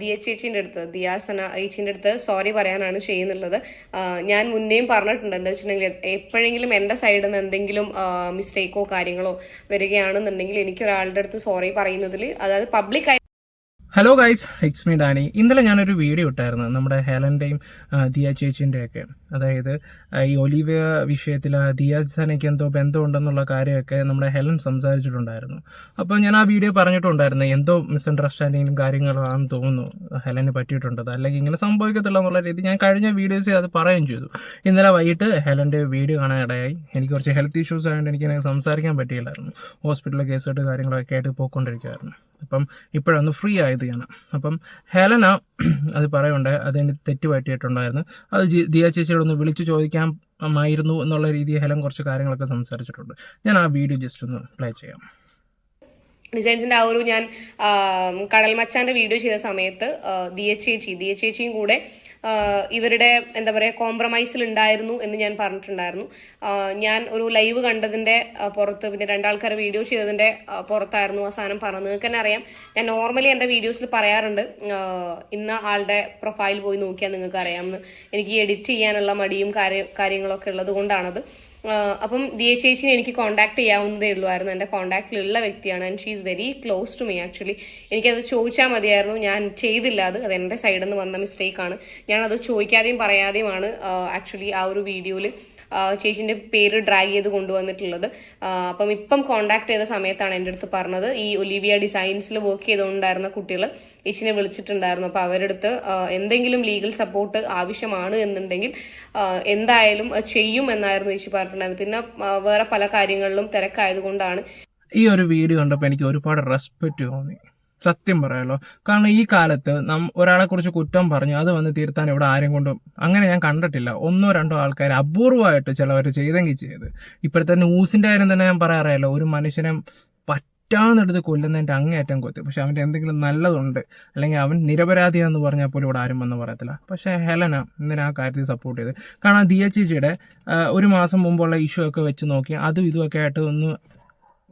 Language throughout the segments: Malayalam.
ദിയ ചേച്ചീന്റെ അടുത്ത് ദിയാസന ചേച്ചീന്റെ അടുത്ത് സോറി പറയാനാണ് ചെയ്യുന്നുള്ളത്. ഞാൻ മുന്നേയും പറഞ്ഞിട്ടുണ്ട്. എന്താ വെച്ചിട്ടുണ്ടെങ്കിൽ എപ്പോഴെങ്കിലും എന്റെ സൈഡിൽ നിന്ന് എന്തെങ്കിലും മിസ്റ്റേക്കോ കാര്യങ്ങളോ വരികയാണെന്നുണ്ടെങ്കിൽ എനിക്ക് ഒരാളുടെ അടുത്ത് സോറി പറയുന്നതിൽ അതായത് public hello guys it's me Dani ഇന്നലെ ഞാനൊരു വീഡിയോ ഇട്ടായിരുന്നു നമ്മുടെ ഹെലന്റെയും ദിയ ചേച്ചിന്റെ ഒക്കെ അതായത് ഈ ഒലിവിയ വിഷയത്തിൽ ദിയാജ് സനയ്ക്ക് എന്തോ ബന്ധമുണ്ടെന്നുള്ള കാര്യമൊക്കെ നമ്മുടെ ഹെലൻ സംസാരിച്ചിട്ടുണ്ടായിരുന്നു. അപ്പോൾ ഞാൻ ആ വീഡിയോ പറഞ്ഞിട്ടുണ്ടായിരുന്നു എന്തോ മിസ് മിസ്അണ്ടർസ്റ്റാൻഡിങ്ങും കാര്യങ്ങളാണെന്ന് തോന്നുന്നു ഹെലന് പറ്റിയിട്ടുണ്ടത് അല്ലെങ്കിൽ ഇങ്ങനെ സംഭവിക്കത്തില്ല എന്നുള്ള രീതി ഞാൻ കഴിഞ്ഞ വീഡിയോസിൽ അത് പറയുകയും ചെയ്തു. ഇന്നലെ വൈകിട്ട് ഹെലന്റെ വീഡിയോ കാണാൻ ഇടയായി എനിക്ക് കുറച്ച് ഹെൽത്ത് ഇഷ്യൂസ് ആയതുകൊണ്ട് എനിക്ക് സംസാരിക്കാൻ പറ്റിയില്ലായിരുന്നു. ഹോസ്പിറ്റലിലെ കേസായിട്ട് കാര്യങ്ങളൊക്കെ ആയിട്ട് പോയിക്കൊണ്ടിരിക്കുമായിരുന്നു അപ്പം ഇപ്പോഴൊന്ന് ഫ്രീ ആയത് ഞാൻ. അപ്പം ഹെലന അത് പറയുണ്ട് അതിന് തെറ്റ് പറ്റിയിട്ടുണ്ടായിരുന്നു. അത് ദിയ ഒന്ന് വിളിച്ചു ചോദിക്കാമായിരുന്നു എന്നുള്ള രീതിയിൽ ഹെലൻ കുറച്ച് കാര്യങ്ങളൊക്കെ സംസാരിച്ചിട്ടുണ്ട്. ഞാൻ ആ വീഡിയോ ജസ്റ്റ് ഒന്ന് പ്ലേ ചെയ്യാം. ഡിസൈൻസിന്റെ ആ ഒരു ഞാൻ കടൽ മച്ചാന്റെ വീഡിയോ ചെയ്ത സമയത്ത് ദിയ ചേച്ചി ദിയ ചേച്ചിയും കൂടെ ഇവരുടെ എന്താ പറയുക കോംപ്രമൈസിൽ ഉണ്ടായിരുന്നു എന്ന് ഞാൻ പറഞ്ഞിട്ടുണ്ടായിരുന്നു. ഞാൻ ഒരു ലൈവ് കണ്ടതിന്റെ പുറത്ത് പിന്നെ രണ്ടാൾക്കാർ വീഡിയോ ചെയ്തതിന്റെ പുറത്തായിരുന്നു ആ സാധനം പറഞ്ഞത്. നിങ്ങൾക്ക് തന്നെ അറിയാം ഞാൻ നോർമലി എന്റെ വീഡിയോസിൽ പറയാറുണ്ട് ഇന്ന ആളുടെ പ്രൊഫൈൽ പോയി നോക്കിയാൽ നിങ്ങൾക്ക് അറിയാമെന്ന് എനിക്ക് എഡിറ്റ് ചെയ്യാനുള്ള മടിയും കാര്യ- കാര്യങ്ങളൊക്കെ ഉള്ളത് കൊണ്ടാണത്. അപ്പം ദിയ ചേച്ചിനെ എനിക്ക് കോൺടാക്ട് ചെയ്യാവുന്നതേ ഉള്ളൂമായിരുന്നു എന്റെ കോൺടാക്റ്റിലുള്ള വ്യക്തിയാണ് and she is very close to me actually എനിക്കത് ചോദിച്ചാൽ മതിയായിരുന്നു. ഞാൻ ചെയ്തില്ല അത്. അത് എന്റെ സൈഡിൽ നിന്ന് വന്ന മിസ്റ്റേക്കാണ് ഞാനത് ചോദിക്കാതെയും പറയാതെയുമാണ് ആക്ച്വലി ആ ഒരു വീഡിയോയിൽ ചേച്ചിന്റെ പേര് ഡ്രാഗ് ചെയ്ത് കൊണ്ടുവന്നിട്ടുള്ളത്. അപ്പം ഇപ്പം കോൺടാക്ട് ചെയ്ത സമയത്താണ് എന്റെ അടുത്ത് പറഞ്ഞത്. ഈ ഒലിവിയ ഡിസൈൻസിൽ വർക്ക് ചെയ്തുകൊണ്ടായിരുന്ന കുട്ടികൾ ചേച്ചിനെ വിളിച്ചിട്ടുണ്ടായിരുന്നു. അപ്പോൾ അവരുടെ അടുത്ത് എന്തെങ്കിലും ലീഗൽ സപ്പോർട്ട് ആവശ്യമാണ് എന്നുണ്ടെങ്കിൽ എന്തായാലും ചെയ്യും എന്നായിരുന്നു ചേച്ചി പറഞ്ഞിട്ടുണ്ടായിരുന്നത്. പിന്നെ വേറെ പല കാര്യങ്ങളിലും തിരക്കായതുകൊണ്ടാണ് ഈ ഒരു വീഡിയോ കണ്ടപ്പോൾ എനിക്ക് ഒരുപാട് റെസ്പെക്റ്റ് തോന്നി. സത്യം പറയാലോ. കാരണം ഈ കാലത്ത് നം ഒരാളെ കുറിച്ച് കുറ്റം പറഞ്ഞു അത് വന്ന് തീർത്താൻ ഇവിടെ ആരും കൊണ്ടും അങ്ങനെ ഞാൻ കണ്ടിട്ടില്ല. ഒന്നോ രണ്ടോ ആൾക്കാർ അപൂർവമായിട്ട് ചിലവർ ചെയ്തെങ്കിൽ ചെയ്ത്. ഇപ്പോഴത്തെ ന്യൂസിന്റെ കാര്യം തന്നെ ഞാൻ പറയാറിയല്ലോ. ഒരു മനുഷ്യനെ പറ്റാന്നെടുത്ത് കൊല്ലുന്നതിന്റെ അങ്ങേയറ്റം കൊത്തി. പക്ഷെ അവന്റെ എന്തെങ്കിലും നല്ലതുണ്ട്. അല്ലെങ്കിൽ അവൻ നിരപരാധിയാന്ന് പറഞ്ഞാൽ പോലും ഇവിടെ ആരും വന്ന് പറയത്തില്ല. പക്ഷേ ഹെലന ഇന്നലെ ആ കാര്യത്തിൽ സപ്പോർട്ട് ചെയ്ത്. കാരണം ദിയ ചേച്ചിയുടെ ഒരു മാസം മുമ്പുള്ള ഇഷ്യൂ ഒക്കെ വെച്ച് നോക്കി അതും ഇതുമൊക്കെ ആയിട്ട് ഒന്ന്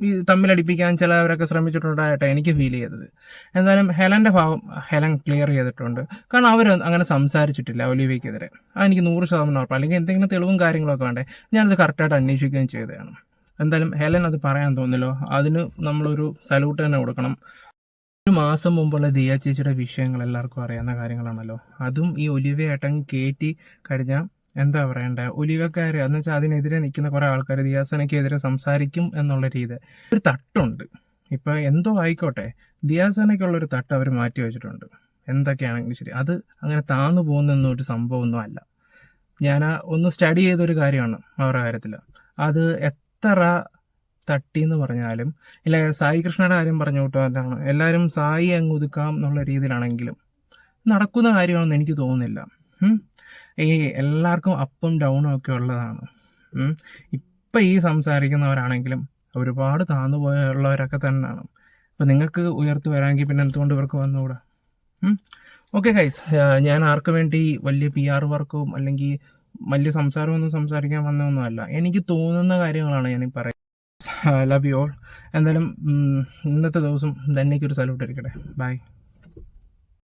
ഈ തമ്മിലടിപ്പിക്കാൻ ചിലവരൊക്കെ ശ്രമിച്ചിട്ടുണ്ടായിട്ട് എനിക്ക് ഫീൽ ചെയ്തത്. എന്തായാലും ഹെലന്റെ ഭാവം ഹെലൻ ക്ലിയർ ചെയ്തിട്ടുണ്ട്. കാരണം അവർ അങ്ങനെ സംസാരിച്ചിട്ടില്ല ഒലിവയ്ക്കെതിരെ എനിക്ക് നൂറ് ശതമാനം ഉറപ്പ്. അല്ലെങ്കിൽ എന്തെങ്കിലും തെളിവും കാര്യങ്ങളൊക്കെ വേണ്ടേ. ഞാനത് കറക്റ്റായിട്ട് അന്വേഷിക്കുകയും ചെയ്തതാണ്. എന്തായാലും ഹെലൻ അത് പറയാൻ തോന്നില്ലോ അതിന് നമ്മളൊരു സല്യൂട്ട് തന്നെ കൊടുക്കണം. ഒരു മാസം മുമ്പുള്ള ദിയ ചേച്ചിയുടെ വിഷയങ്ങൾ എല്ലാവർക്കും അറിയാവുന്ന കാര്യങ്ങളാണല്ലോ. അതും ഈ ഒലിവയായിട്ടും കയറ്റി കഴിഞ്ഞാൽ എന്താ പറയണ്ടേ? ഒലിവക്കാർ എന്ന് വെച്ചാൽ അതിനെതിരെ നിൽക്കുന്ന കുറേ ആൾക്കാർ ദിയാസനയ്ക്കെതിരെ സംസാരിക്കും എന്നുള്ള രീതി. ഒരു തട്ടുണ്ട്. ഇപ്പോൾ എന്തോ ആയിക്കോട്ടെ. ദിയാസനയ്ക്കുള്ളൊരു തട്ട് അവർ മാറ്റി വെച്ചിട്ടുണ്ട്. എന്തൊക്കെയാണെങ്കിലും ശരി. അത് അങ്ങനെ താന്നു പോകുന്നൊന്നും ഒരു സംഭവമൊന്നും അല്ല. ഞാൻ ഒന്ന് സ്റ്റഡി ചെയ്തൊരു കാര്യമാണ് അവരുടെ കാര്യത്തിൽ അത് എത്ര തട്ടി എന്ന് പറഞ്ഞാലും ഇല്ല സായി കൃഷ്ണയുടെ കാര്യം പറഞ്ഞു വിട്ടാലാണ് എല്ലാവരും സായി അങ്ങ് ഒതുക്കാം എന്നുള്ള രീതിയിലാണെങ്കിലും നടക്കുന്ന കാര്യമാണെന്ന് എനിക്ക് തോന്നുന്നില്ല. ഈ എല്ലാവർക്കും അപ്പും ഡൗണും ഒക്കെ ഉള്ളതാണ്. ഇപ്പം ഈ സംസാരിക്കുന്നവരാണെങ്കിലും ഒരുപാട് താന്നു പോയുള്ളവരൊക്കെ തന്നെയാണ്. അപ്പം നിങ്ങൾക്ക് ഉയർത്തി വരാമെങ്കിൽ പിന്നെ എന്തുകൊണ്ട് ഇവർക്ക് വന്നുകൂടാ? ഓക്കെ ഗൈസ് ഞാൻ ആർക്കു വേണ്ടി വലിയ പി ആർ വർക്കും അല്ലെങ്കിൽ വലിയ സംസാരമൊന്നും സംസാരിക്കാൻ വന്നതൊന്നുമല്ല. എനിക്ക് തോന്നുന്ന കാര്യങ്ങളാണ് ഞാൻ പറയുന്നത്. ലവ് യു ഓൾ എന്തായാലും ഇന്നത്തെ ദിവസം ധന്യയ്ക്കൊരു സല്യൂട്ട് ഇരിക്കട്ടെ ബൈ